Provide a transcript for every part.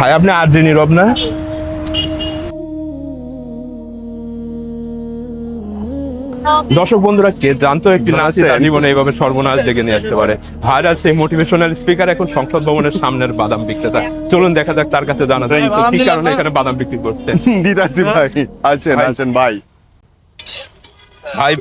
ভাই আপনি আর যে নীরব না? দর্শক বন্ধুরা কে জানতো একটি নাচি জীবনে এইভাবে সর্বনাশ ডেকে নিয়ে আসতে পারে? ভাইরাল সেই মোটিভেশনাল স্পিকার এখন সংসদ ভবনের সামনের বাদাম বিক্রেতা। চলুন দেখা যাক তার কাছে জানা যায় কি কারণে এখানে বাদাম বিক্রি করতেন দিদাসি ভাই আছেন। আছেন ভাই। ভাই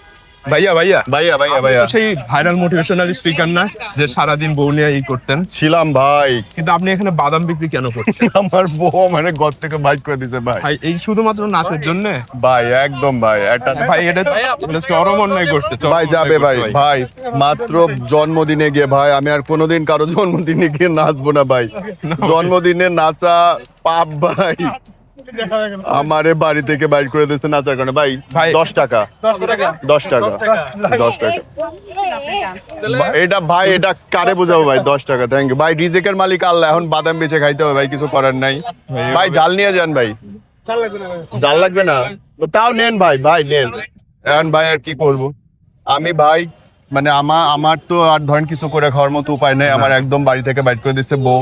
ভাইয়া ভাইয়া। ভাইয়া ভাইয়া ভাইয়া। সেই ভাইরাল মোটিভেশনাল স্পিকার না যে সারাদিন বউ নিয়ে ই করতেন? ছিলাম ভাই। কিন্তু আপনি এখানে বাদাম বিক্রি কেন করছেন? আমার বউ মানে ঘর থেকে বাইক করে দিছে ভাই। ভাই এই শুধুমাত্র নাচের জন্য? ভাই একদম ভাই একটা ভাই এটা এটা চরম অন্যায় করছে ভাই যাবে ভাই। ভাই মাত্র জন্মদিনে গিয়ে ভাই আমি আর কোনোদিন কারও জন্মদিনে গিয়ে নাচবো না ভাই। জন্মদিনে নাচা পাপ ভাই। আমারে বাড়ি থেকে বাইর করে দিয়েছে নাচার কারণে। ভাই। দশ টাকা। দশ টাকা? দশ টাকা। এটা ভাই এটা কারে বোঝাবো ভাই? দশ টাকা থ্যাংক ইউ ভাই রিজেকের মালিক আল্লাহ এখন বাদাম বেচে খাইতে হবে ভাই কিছু করার নাই। ভাই জাল নিয়ে যান ভাই। জাল লাগবে না তো তাও নেন ভাই ভাই নেন। এখন ভাই আর কি করব? আমি ভাই মানে আমার আমার তো আর ধরেন কিছু করে খাওয়ার মতো উপায় নেই। আমার একদম বাড়ি থেকে বাইর করে দিচ্ছে বউ।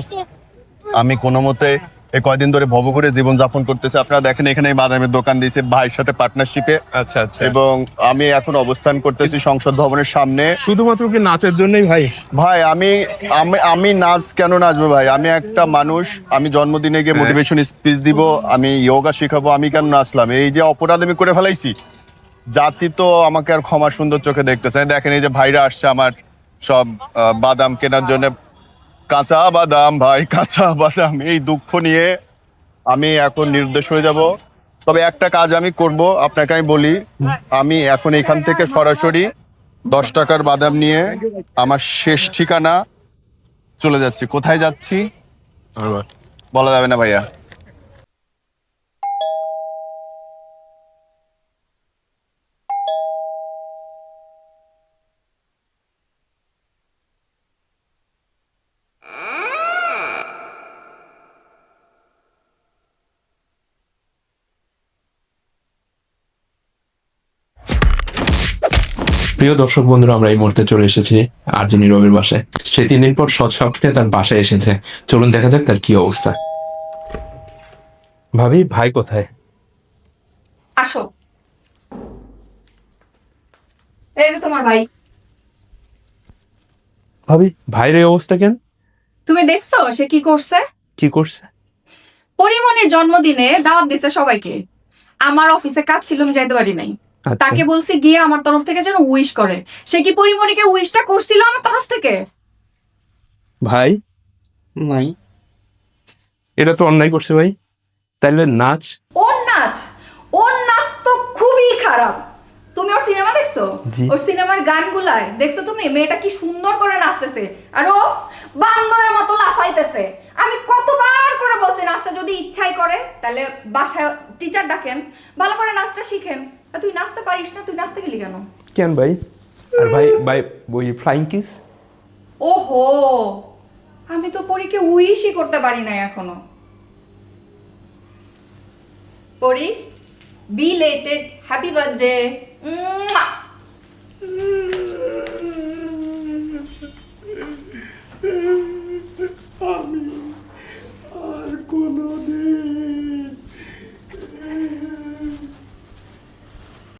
আমি কোনো মতে এই কয়দিন ধরে ভব করে জীবন যাপন করতেছে। আপনারা দেখেন এখানে বাদামের দোকান দিয়েছে ভাইয়ের সাথে পার্টনারশিপে আচ্ছা আচ্ছা। এবং আমি এখন অবস্থান করতেছি সংসদ ভবনের সামনে। শুধুমাত্র কি নাচের জন্যই ভাই? ভাই আমি আমি আমি নাচ কেন নাচবো ভাই? আমি একটা মানুষ আমি জন্মদিনে গিয়ে হ্যাঁ। মোটিভেশন স্পিচ দিব আমি যোগা শেখাবো আমি কেন নাচলাম? এই যে অপরাধ আমি করে ফেলাইছি জাতি তো আমাকে আর ক্ষমা সুন্দর চোখে দেখতে চায় দেখেন এই যে ভাইরা আসছে আমার সব বাদাম কেনার জন্য কাঁচা বাদাম ভাই কাঁচা বাদাম। এই দুঃখ নিয়ে আমি এখন নির্দেশ হয়ে যাব। তবে একটা কাজ আমি করব আপনাকে আমি বলি আমি এখন এখান থেকে সরাসরি দশ টাকার বাদাম নিয়ে আমার শেষ ঠিকানা চলে যাচ্ছি। কোথায় যাচ্ছি? বলা যাবে না ভাইয়া। প্রিয় দর্শক বন্ধুরা আমরা এই মুহূর্তে চলে এসেছি আরজি নীরবের বাসায়। সে তিন দিন পর সৎ সাপটে তার বাসায় এসেছে। চলুন দেখা যাক তার কি অবস্থা। ভাবি ভাই কোথায়? আসো। এই যে তোমার ভাই। ভাবি ভাইয়ের এই অবস্থা কেন? তুমি দেখছ সে কি করছে? কি করছে? পরিমণির জন্মদিনে দাওয়াত দিছে সবাইকে। আমার অফিসে কাজ ছিল আমি যাইতে পারি নাই। তাকে বলছি গিয়ে আমার তরফ থেকে যেন উইশ করে। সে কি পরিমণিকে উইশটা করছিল আমার তরফ থেকে? ভাই? নাই এটা তো অন্যায় করছে ভাই। তাইলে নাচ? ওর নাচ? ওর নাচ তো খুবই খারাপ। তুমি ওর সিনেমা দেখছ? ওর সিনেমার গানগুলায় দেখছ তুমি? মেয়েটা কি সুন্দর করে নাচতেছে। আর ও বান্দরের মতো লাফাইতেছে। আমি বলছি নাচতে যদি ইচ্ছাই করে তাহলে বাসায় টিচার ডাকেন ভালো করে নাচটা শিখেন। আর তুই নাচতে পারিস না তুই নাচতে গেলি কেন? কেন ভাই? আর ভাই ভাই ওই ফ্লাইং কিস ওহো! আমি তো পরীকে উইশই করতে পারি না এখনও। পরি বি লেটেড হ্যাপি বার্থডে